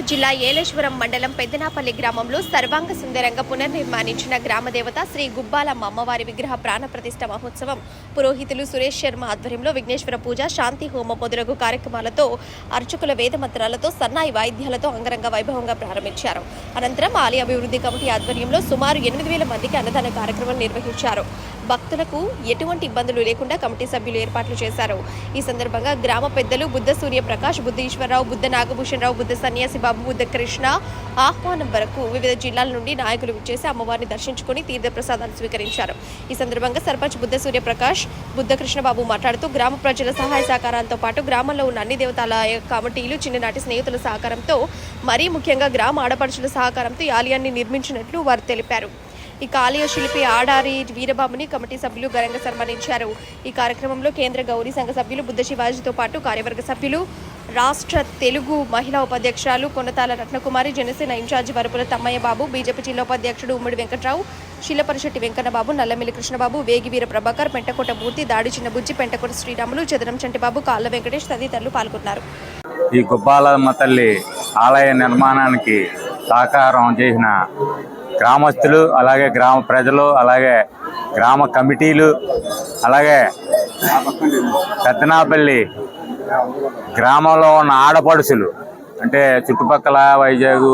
కాకినాడ జిల్లా ఏలేశ్వరం మండలం పెద్దనాపల్లి గ్రామంలో సర్వాంగ సుందరంగా పునర్నిర్మానించిన గ్రామదేవత శ్రీ గుబ్బాలమ్మ అమ్మవారి విగ్రహ ప్రాణ ప్రతిష్ఠ మహోత్సవం. పురోహితులు సురేష్ శర్మ ఆధ్వర్యంలో విఘ్నేశ్వర పూజ శాంతి హోమ మొదలగు కార్యక్రమాలతో అర్చకుల వేద మంత్రాలతో సన్నాయి వాయిద్యాలతో అంగరంగ వైభవంగా ప్రారంభించారు. అనంతరం ఆలయ అభివృద్ధి కమిటీ ఆధ్వర్యంలో సుమారు ఎనిమిది వేల మందికి అన్నదాన కార్యక్రమం నిర్వహించారు. భక్తులకు ఎటువంటి ఇబ్బందులు లేకుండా కమిటీ సభ్యులు ఏర్పాట్లు చేశారు. ఈ సందర్భంగా గ్రామ పెద్దలు బుద్ధ సూర్యప్రకాష్ బుద్ధ ఈశ్వరరావు బుద్ధ నాగభూషణరావు బుద్ధ సన్యాసి బాబు బుద్ధ కృష్ణ ఆహ్వానం వరకు వివిధ జిల్లాల నుండి నాయకులు విచ్చేసి అమ్మవారిని దర్శించుకుని తీర్థప్రసాదాలు స్వీకరించారు. ఈ సందర్భంగా సర్పంచ్ బుద్ధ సూర్యప్రకాష్ బుద్ధ కృష్ణబాబు మాట్లాడుతూ గ్రామ ప్రజల సహాయ సహకారాలతో పాటు గ్రామంలో ఉన్న అన్ని దేవతాలయ కమిటీలు చిన్ననాటి స్నేహితుల సహకారంతో మరీ ముఖ్యంగా గ్రామ ఆడపడుచుల సహకారంతో ఈ ఆలయాన్ని నిర్మించినట్లు వారు తెలిపారు. ఈ ఆలయ శిల్పి ఆడారి వీరబాబుని కమిటీ సభ్యులు ఘనంగా సన్మానించారు ఈ కార్యక్రమంలో కేంద్ర గౌరీ సంఘ సభ్యులు బుద్ధ శివాజీతో పాటు కార్యవర్గ సభ్యులు రాష్ట్ర తెలుగు మహిళా ఉపాధ్యక్షురాలు Konathala Ratnakumari Janasena in charge Varapula Thammayya Babu BJP జిల్లా ఉపాధ్యక్షుడు ఉమ్మడి వెంకట్రావు శిలపరిశెట్టి వెంకన్నబాబు నల్లమిల్లి కృష్ణబాబు వేగివీర ప్రభాకర్ పెంటకోట మూర్తి దాడి చిన్నబుజ్జి పెంటకోట శ్రీరాములు చదరం చంటిబాబు కాళ్ళ వెంకటేష్ తదితరులు పాల్గొన్నారు. ఈ గుబ్బాలమ్మ తల్లి ఆలయ నిర్మాణానికి సహకారం చేసిన గ్రామస్తులు అలాగే గ్రామ ప్రజలు అలాగే గ్రామ కమిటీలు అలాగే పెద్దనాపల్లి గ్రామంలో ఉన్న ఆడపడుచులు అంటే చుట్టుపక్కల వైజాగ్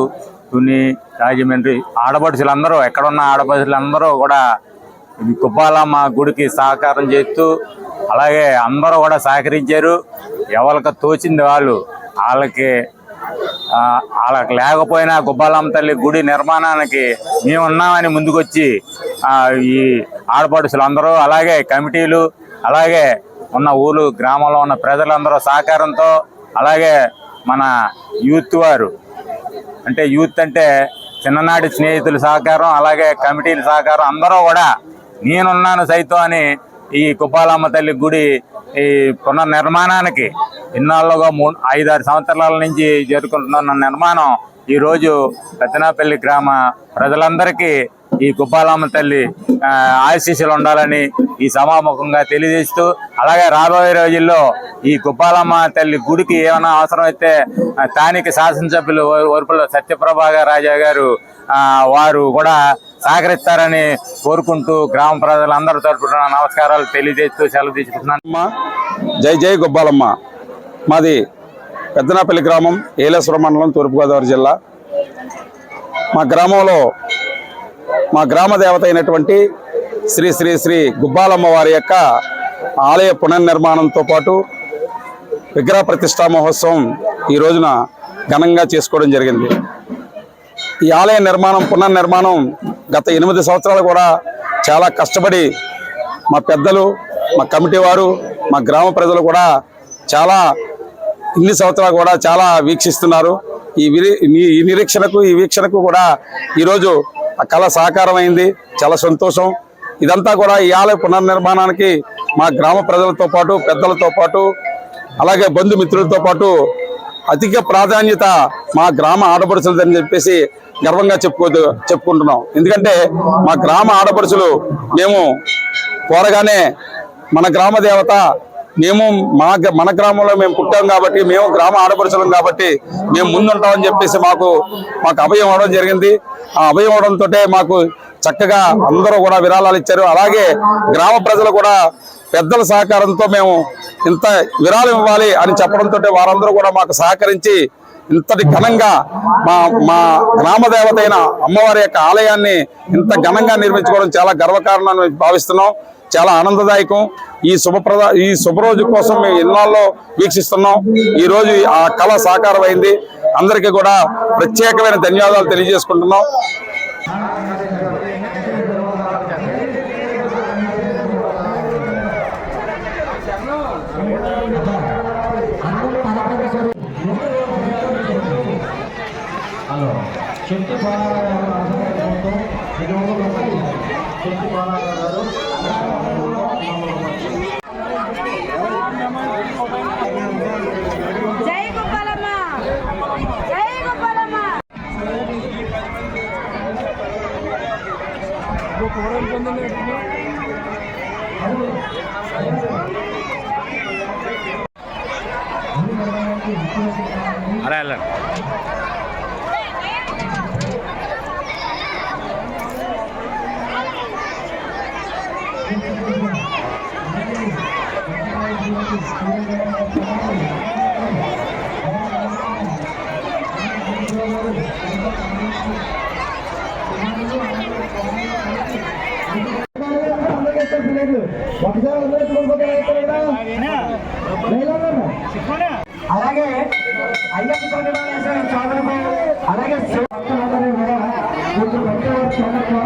తుని రాజమండ్రి ఆడపడుచులు అందరూ ఎక్కడున్న ఆడపడుచులు అందరూ కూడా ఈ గుడికి సహకారం చేస్తూ అలాగే అందరూ కూడా సహకరించారు. ఎవరికి తోచింది వాళ్ళు వాళ్ళకి వాళ్ళకి లేకపోయినా గుబ్బాలమ్మ తల్లి గుడి నిర్మాణానికి మేము ఉన్నామని ముందుకొచ్చి ఈ ఆడపడుసులు అందరూ అలాగే కమిటీలు అలాగే ఉన్న ఊరు గ్రామంలో ఉన్న ప్రజలందరూ సహకారంతో అలాగే మన యూత్ వారు. అంటే యూత్ అంటే చిన్ననాటి స్నేహితుల సహకారం అలాగే కమిటీల సహకారం అందరూ కూడా నేనున్నాను సైతం అని ఈ కుప్పాలమ్మ తల్లి గుడి ఈ పునర్నిర్మాణానికి ఇన్నాళ్ళుగా మూడు ఐదారు సంవత్సరాల నుంచి జరుపుకుంటున్న నిర్మాణం ఈరోజు పెద్దనాపల్లి గ్రామ ప్రజలందరికీ ఈ గుబ్బాలమ్మ తల్లి ఆశీస్సులు ఉండాలని ఈ సమాముఖంగా తెలియజేస్తూ అలాగే రాబోయే రోజుల్లో ఈ గుబ్బాలమ్మ తల్లి గుడికి ఏమైనా అవసరమైతే అయితే స్థానిక శాసనసభ్యులు వరుపుల సత్యప్రభాగ రాజా గారు వారు కూడా సహకరిస్తారని కోరుకుంటూ గ్రామ ప్రజలందరి తరపున నమస్కారాలు తెలియజేస్తూ సెలవు తీసుకుంటున్నాను. జై జై గొబ్బాలమ్మ మాది పెద్దనాపల్లి గ్రామం ఏలేశ్వరం మండలం తూర్పుగోదావరి జిల్లా. మా గ్రామంలో మా గ్రామ దేవత అయినటువంటి శ్రీ శ్రీ శ్రీ గుబ్బాలమ్మ వారి యొక్క ఆలయ పునర్నిర్మాణంతో పాటు విగ్రహ ప్రతిష్టా మహోత్సవం ఈ రోజున ఘనంగా చేసుకోవడం జరిగింది. ఈ ఆలయ నిర్మాణం పునర్నిర్మాణం గత ఎనిమిది సంవత్సరాలు కూడా చాలా కష్టపడి మా పెద్దలు మా కమిటీ వారు మా గ్రామ ప్రజలు కూడా చాలా ఇన్ని సంవత్సరాలు కూడా చాలా వీక్షిస్తున్నారు. ఈ ఈ- ఈ నిరీక్షణకు ఈ వీక్షణకు కూడా ఈరోజు ఆ కళ సాకారం అయింది చాలా సంతోషం. ఇదంతా కూడా ఈ ఆలయ పునర్నిర్మాణానికి మా గ్రామ ప్రజలతో పాటు పెద్దలతో పాటు అలాగే బంధుమిత్రులతో పాటు అధిక ప్రాధాన్యత మా గ్రామ ఆడపడుచులదని చెప్పేసి గర్వంగా చెప్పుకో చెప్పుకుంటున్నాం. ఎందుకంటే మా గ్రామ ఆడపడుచులు మేము కోరగానే మన గ్రామ దేవత మేము మా మన గ్రామంలో మేము పుట్టాం కాబట్టి మేము గ్రామ ఆడపడుచులం కాబట్టి మేము ముందుంటామని చెప్పేసి మాకు మాకు అభయం అవడం జరిగింది. ఆ అభయం అవడంతో మాకు చక్కగా అందరూ కూడా విరాళాలు ఇచ్చారు. అలాగే గ్రామ ప్రజలు కూడా పెద్దల సహకారంతో మేము ఇంత విరాళం ఇవ్వాలి అని చెప్పడంతో వారందరూ కూడా మాకు సహకరించి ఇంతటి ఘనంగా మా మా గ్రామదేవతైన అయిన అమ్మవారి యొక్క ఆలయాన్ని ఇంత ఘనంగా నిర్మించుకోవడం చాలా గర్వకారణం భావిస్తున్నాం. చాలా ఆనందదాయకం. ఈ శుభప్రద ఈ శుభరోజు కోసం మేము ఇన్నాళ్ళలో వీక్షిస్తున్నాం. ఈరోజు ఆ కళ సాకారం అయింది అందరికీ కూడా ప్రత్యేకమైన ధన్యవాదాలు తెలియజేసుకుంటున్నాం. హలో శక్తి బాలారావు గారు ఆధ్వర్యంతో వినోదం శక్తి బాలారావు గారు జై అలాగే అయ్యప్ప స్వామి వారి అలాగే కూడా కొంచెం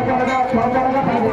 త్వరగా త్వరగా